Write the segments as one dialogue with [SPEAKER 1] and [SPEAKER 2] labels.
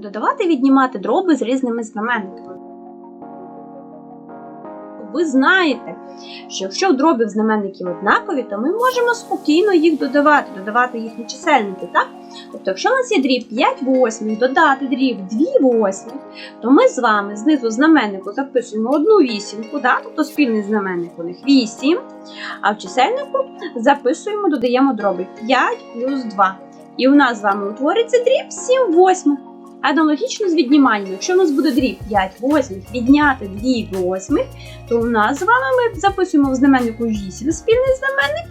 [SPEAKER 1] Додавати, віднімати дроби з різними знаменниками. Ви знаєте, що якщо в дробів знаменники однакові, то ми можемо спокійно їх додавати, додавати їхні чисельники, так? Тобто, якщо у нас є дріб 5 восьмих, додати дріб 2 восьмих, то ми з вами знизу знаменнику записуємо одну вісімку, да? тобто спільний знаменник у них 8, а в чисельнику записуємо, додаємо дроби 5 плюс 2. І у нас з вами утвориться дріб 7 восьмих. Аналогічно з відніманням, якщо у нас буде дріб 5 восьмих, відняти 2 восьмих, то у нас з вами ми записуємо в знаменнику 8 спільний знаменник,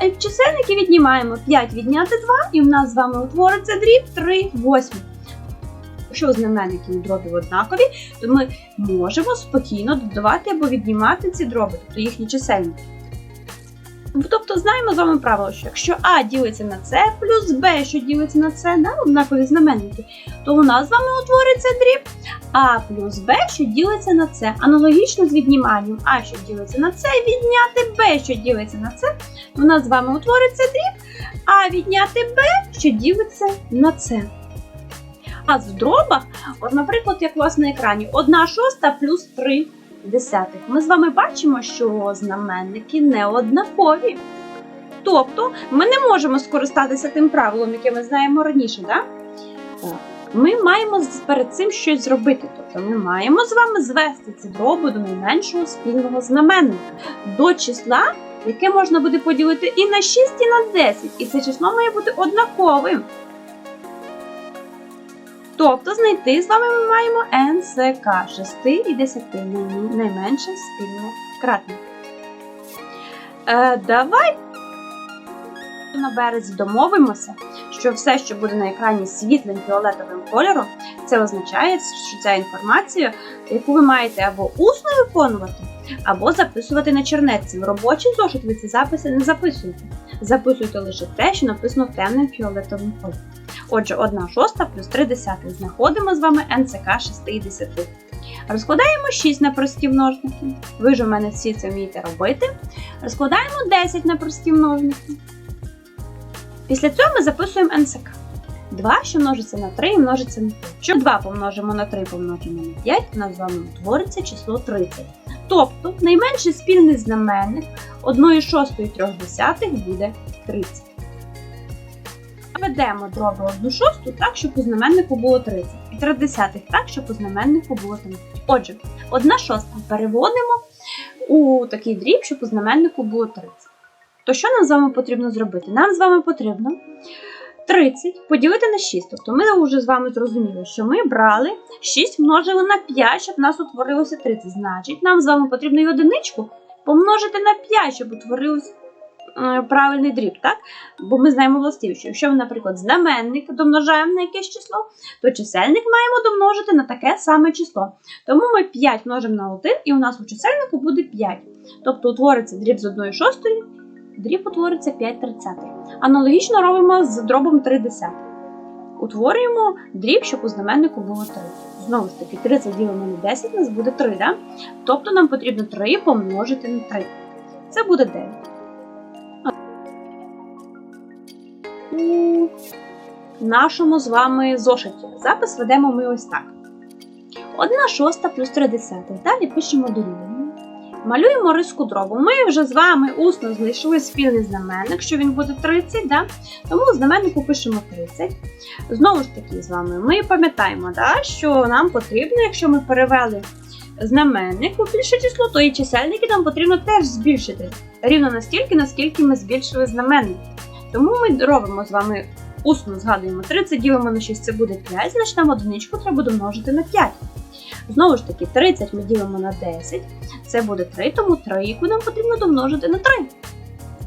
[SPEAKER 1] а в чисельники віднімаємо 5 відняти 2, і у нас з вами утвориться дріб 3 восьмих. Якщо знаменники і дробів однакові, то ми можемо спокійно додавати або віднімати ці дроби, тобто їхні чисельники. Тобто знаємо з вами правило, що якщо А ділиться на С плюс Б, що ділиться на С, на однакові знаменники, то у нас з вами утвориться дріб А плюс Б, що ділиться на С. Аналогічно з відніманням А, що ділиться на С, відняти Б, що ділиться на С, у нас з вами утвориться дріб А відняти Б, що ділиться на С. А в дробах, от, наприклад, як у вас на екрані, 1 шоста плюс 3 десятих. Ми з вами бачимо, що знаменники не однакові. Тобто ми не можемо скористатися тим правилом, яке ми знаємо раніше. Да? Ми маємо перед цим щось зробити. Тобто ми маємо з вами звести ці дроби до найменшого спільного знаменника, до числа, яке можна буде поділити і на 6, і на 10. І це число має бути однаковим. Тобто знайти з вами ми маємо НСК 6 і 10 найменше спільного кратне. Е, давай на березі домовимося, що все, що буде на екрані світлим фіолетовим кольором, це означає, що ця інформація, яку ви маєте або усно виконувати, або записувати на чернетці. В робочий зошит ви ці записи не записуєте. Записуйте лише те, що написано темним фіолетовим кольором. Отже, 1 шоста плюс 3 десятих. Знаходимо з вами НЦК 60. Розкладаємо 6 на прості множники. Ви ж у мене всі це вмієте робити. Розкладаємо 10 на прості множники. Після цього ми записуємо НЦК. 2, що множиться на 3 і множиться на 5. Якщо 2 помножимо на 3 помножимо на 5, у нас з вами утвориться число 30. Тобто найменший спільний знаменник 1 шостої 3 десятих буде 30. Ведемо дроби 1 шосту так, щоб у знаменнику було 30. І 3 десятих так, щоб у знаменнику було 30. Отже, 1 шоста переводимо у такий дріб, щоб у знаменнику було 30. То що нам з вами потрібно зробити? Нам з вами потрібно 30 поділити на 6. Тобто ми вже з вами зрозуміли, що ми брали 6 множили на 5, щоб у нас утворилося 30. Значить, нам з вами потрібно і одиничку помножити на 5, щоб утворилось е, правильний дріб, так? Бо ми знаємо властивість, що якщо ми, наприклад, знаменник домножаємо на якесь число, то чисельник маємо домножити на таке саме число. Тому ми 5 множимо на 1, і у нас у чисельнику буде 5. Тобто утвориться дріб з 1 шостої, дріб утвориться 5 тридцятих. Аналогічно робимо з дробом 3 десятих. Утворюємо дріб, щоб у знаменнику було 3. Знову ж таки, 30 ділимо на 10, у нас буде 3, да? тобто нам потрібно 3 помножити на 3. Це буде 9. У нашому з вами зошиті запис ведемо ми ось так. 1 шоста плюс 3 десятих. Далі пишемо дорівнює. Малюємо риску дробу. Ми вже з вами усно знайшли спільний знаменник, що він буде 30, да? тому знаменнику пишемо 30. Знову ж таки, з вами ми пам'ятаємо, да, що нам потрібно, якщо ми перевели знаменник у більше число, то і чисельники нам потрібно теж збільшити. Рівно настільки, наскільки ми збільшили знаменник. Тому ми робимо з вами усно згадуємо 30, ділимо на 6, це буде 5, значить нам одиничку треба домножити на 5. Знову ж таки, 30 ми ділимо на 10, це буде 3, тому 3 нам потрібно домножити на 3.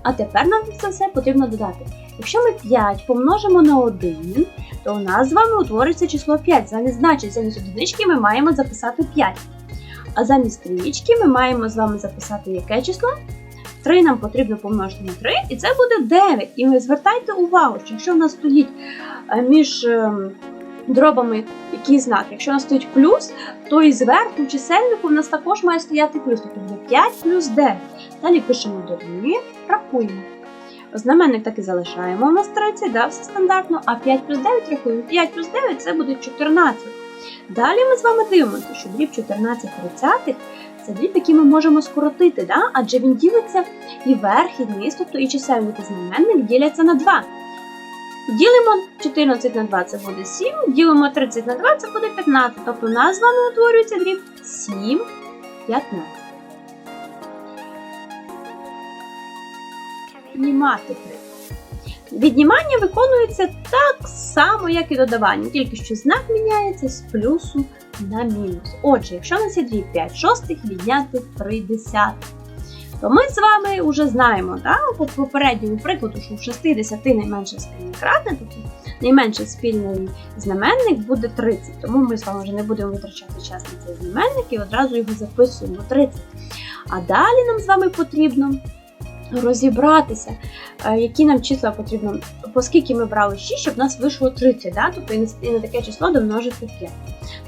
[SPEAKER 1] А тепер нам це все потрібно додати. Якщо ми 5 помножимо на 1, то у нас з вами утвориться число 5. Замість значить, замість одинички ми маємо записати 5. А замість трієчки ми маємо з вами записати яке число? 3 нам потрібно помножити на 3, і це буде 9. І ви звертайте увагу, що якщо в нас стоїть е, між ем, дробами який знак, якщо у нас стоїть плюс, то і зверху чисельнику в нас також має стояти плюс. Тобто буде 5 плюс 9. Далі пишемо дорівнює, рахуємо. Знаменник так і залишаємо. У нас 30, да, все стандартно, а 5 плюс 9 рахуємо. 5 плюс 9 це буде 14. Далі ми з вами дивимося, що дріб 14 тридцятих дріб, який ми можемо скоротити, да? адже він ділиться і верх, і низ, тобто і чисельник і знаменник діляться на 2. Ділимо 14 на 2 це буде 7, ділимо 30 на 2 це буде 15. Тобто у нас з вами утворюється дріб 7, 15. Віднімати. Віднімання виконується так само, як і додавання, тільки що знак міняється з плюсу на мінус. Отже, якщо у нас є дріб 5 шостих, відняти 3 десятих, то ми з вами вже знаємо да, по попередньому прикладу, що в 60 найменше спільне кратне, тобто найменший спільний знаменник буде 30. Тому ми з вами вже не будемо витрачати час на цей знаменник і одразу його записуємо 30. А далі нам з вами потрібно розібратися, е, які нам числа потрібно, оскільки ми брали 6, щоб нас вийшло 30, да? тобто і на- таке число домножити 5.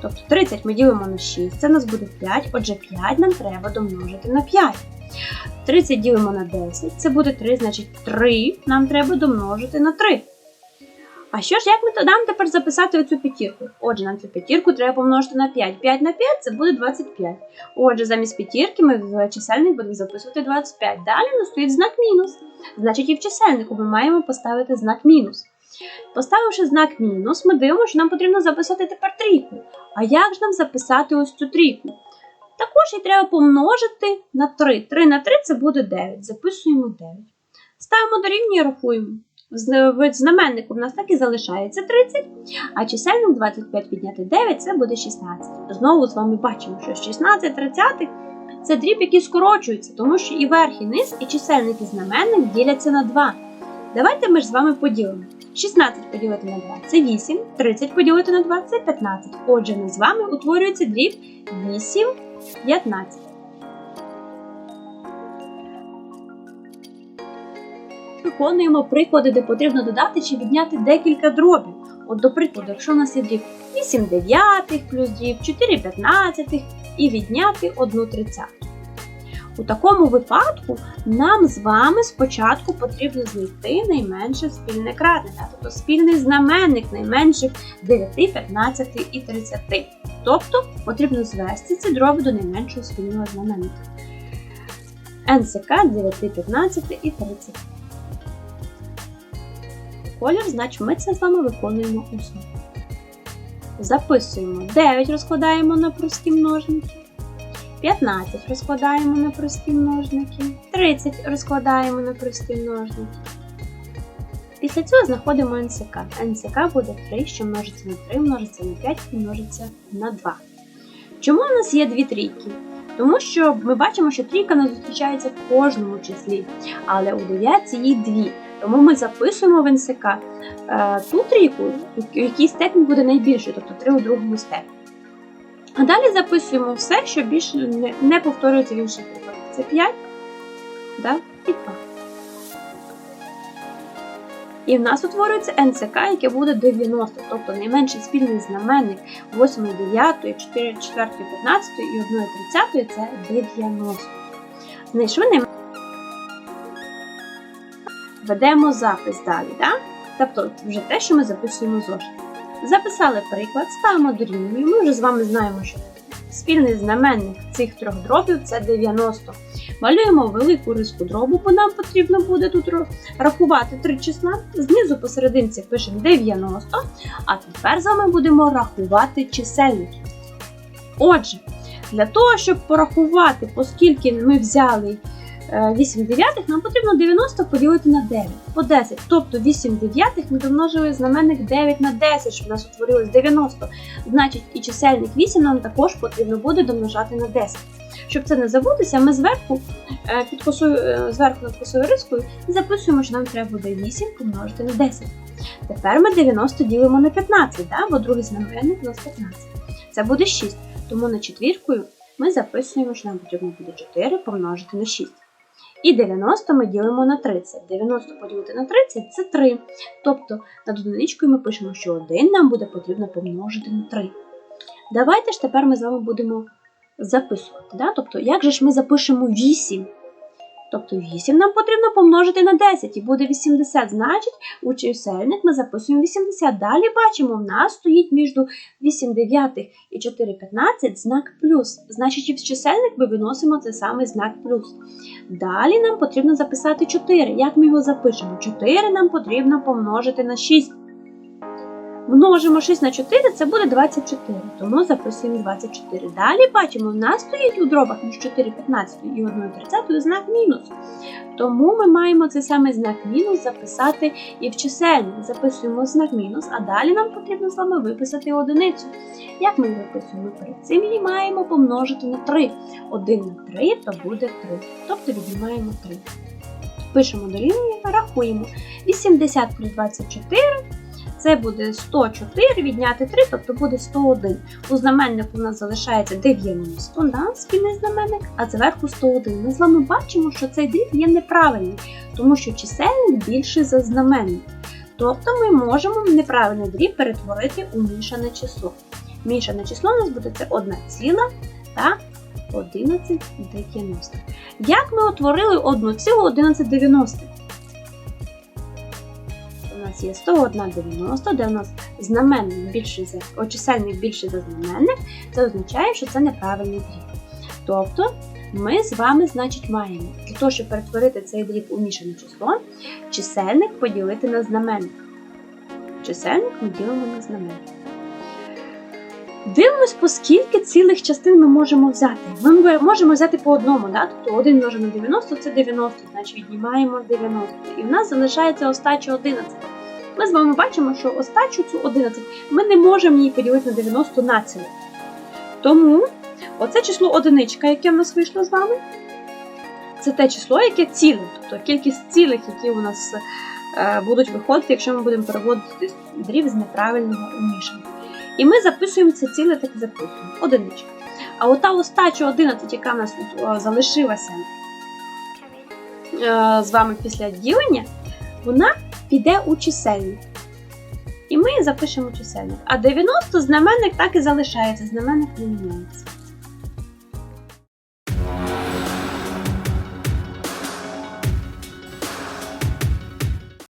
[SPEAKER 1] Тобто 30 ми ділимо на 6, це нас буде 5, отже 5 нам треба домножити на 5. 30 ділимо на 10, це буде 3, значить 3 нам треба домножити на 3. А що ж, як ми нам тепер записати оцю п'ятірку? Отже, нам цю п'ятірку треба помножити на 5. 5 на 5 це буде 25. Отже, замість п'ятірки ми в чисельник будемо записувати 25. Далі у нас стоїть знак мінус. Значить, і в чисельнику ми маємо поставити знак мінус. Поставивши знак мінус, ми дивимося, що нам потрібно записати тепер трійку. А як ж нам записати ось цю трійку? Також її треба помножити на 3. 3 на 3 це буде 9. Записуємо 9. Ставимо дорівнює і рахуємо. В зна- В знаменнику в нас так і залишається 30, а чисельник 25 підняти 9 це буде 16. Знову з вами бачимо, що 16 тридцятих це дріб, який скорочується, тому що і верх, і низ, і чисельник, і знаменник діляться на 2. Давайте ми ж з вами поділимо. 16 поділити на 2 це 8, 30 поділити на 2 це 15. Отже, ми з вами утворюється дріб 8, 15. Виконуємо приклади, де потрібно додати чи відняти декілька дробів. От, до прикладу, якщо у нас є дріб 8 дев'ятих плюс дріб 4 п'ятнадцятих і відняти 1 тридцяту. У такому випадку нам з вами спочатку потрібно знайти найменше спільне да, тобто спільний знаменник найменших 9, 15 і 30. Тобто потрібно звести ці дроби до найменшого спільного знаменника. НСК 9, 15 і 30. Колір, значить ми це з вами виконуємо усно. Записуємо 9 розкладаємо на прості множники. 15 розкладаємо на прості множники, 30 розкладаємо на прості множники. Після цього знаходимо НСК. НСК буде 3, що множиться на 3, множиться на 5 і множиться на 2. Чому у нас є дві трійки? Тому що ми бачимо, що трійка не зустрічається в кожному числі, але у дев'ятці їй дві. Тому ми записуємо в НСК е, ту трійку, в якій степінь буде найбільшою, тобто 3 у другому степені. А далі записуємо все, що більше не, не повторюється в інших прикладах. Це 5 да, і 2. І в нас утворюється НЦК, яке буде 90, тобто найменший спільний знаменник 8, 9, 4, 4, 15 і 1 30 це 90. Знайшли найменший. Ведемо запис далі, да? тобто вже те, що ми записуємо зошит. Записали приклад, ставимо дорівнює. Ми вже з вами знаємо, що спільний знаменник цих трьох дробів це 90. Малюємо велику риску дробу, бо нам потрібно буде тут рахувати три числа. Знизу посерединці пишемо 90, а тепер з вами будемо рахувати чисельники. Отже, для того, щоб порахувати, оскільки ми взяли 8 дев'ятих, нам потрібно 90 поділити на 9 по 10. Тобто 8 дев'ятих ми домножили знаменник 9 на 10, щоб у нас утворилось 90. Значить, і чисельник 8 нам також потрібно буде домножати на 10. Щоб це не забутися, ми зверху е, під косою, е, зверху над косою рискою записуємо, що нам треба буде 8 помножити на 10. Тепер ми 90 ділимо на 15, да? бо другий знаменник у нас 15. Це буде 6. Тому на четвіркою ми записуємо, що нам потрібно буде 4 помножити на 6. І 90 ми ділимо на 30. 90 поділити на 30 це 3. Тобто над одиничкою ми пишемо, що 1 нам буде потрібно помножити на 3. Давайте ж тепер ми з вами будемо записувати. Да? Тобто, як же ж ми запишемо 8? Тобто 8 нам потрібно помножити на 10 і буде 80. Значить, у чисельник ми записуємо 80. Далі бачимо, в нас стоїть між 8 дев'ятих і 4 15 знак плюс. Значить, і в чисельник ми виносимо цей самий знак плюс. Далі нам потрібно записати 4. Як ми його запишемо? 4 нам потрібно помножити на 6. Множимо 6 на 4, це буде 24. Тому записуємо 24. Далі бачимо, в нас стоїть у дробах між 4 15 і 1 30 знак мінус. Тому ми маємо цей самий знак мінус записати і в чисельник. Записуємо знак мінус, а далі нам потрібно з вами виписати одиницю. Як ми виписуємо перед цим? Її маємо помножити на 3. 1 на 3 то буде 3. Тобто віднімаємо 3. Пишемо дорівнює, рахуємо. 80 плюс 24 це буде 104, відняти 3, тобто буде 101. У знаменнику у нас залишається 90, да, спільний знаменник, а зверху 101. Ми з вами бачимо, що цей дріб є неправильний, тому що чисельник більший за знаменник. Тобто ми можемо неправильний дріб перетворити у мішане число. Мішане число у нас буде це 1 ціла та 1190. Як ми утворили 1 цілу 1190? У нас є 101,90, де у нас знаменник більший за чисельник більший за знаменник, це означає, що це неправильний дріб. Тобто ми з вами, значить, маємо для того, щоб перетворити цей дріб у мішане число, чисельник поділити на знаменник. Чисельник ми ділимо на знаменник. Дивимось, по скільки цілих частин ми можемо взяти. Ми можемо взяти по одному, да? тобто 1 множимо на 90 це 90, значить віднімаємо 90. І в нас залишається остача 11. Ми з вами бачимо, що остачу цю 11 ми не можемо її поділити на 90 на ціле. Тому оце число одиничка, яке в нас вийшло з вами, це те число, яке ціле, тобто кількість цілих, які у нас е, будуть виходити, якщо ми будемо переводити дріб з неправильного у. І ми записуємо це ціле, так записуємо. Одиничка. А ота остача 11, яка в нас тут залишилася е, з вами після ділення, вона піде у чисельник. І ми запишемо чисельник. А 90 знаменник так і залишається, знаменник не міняється.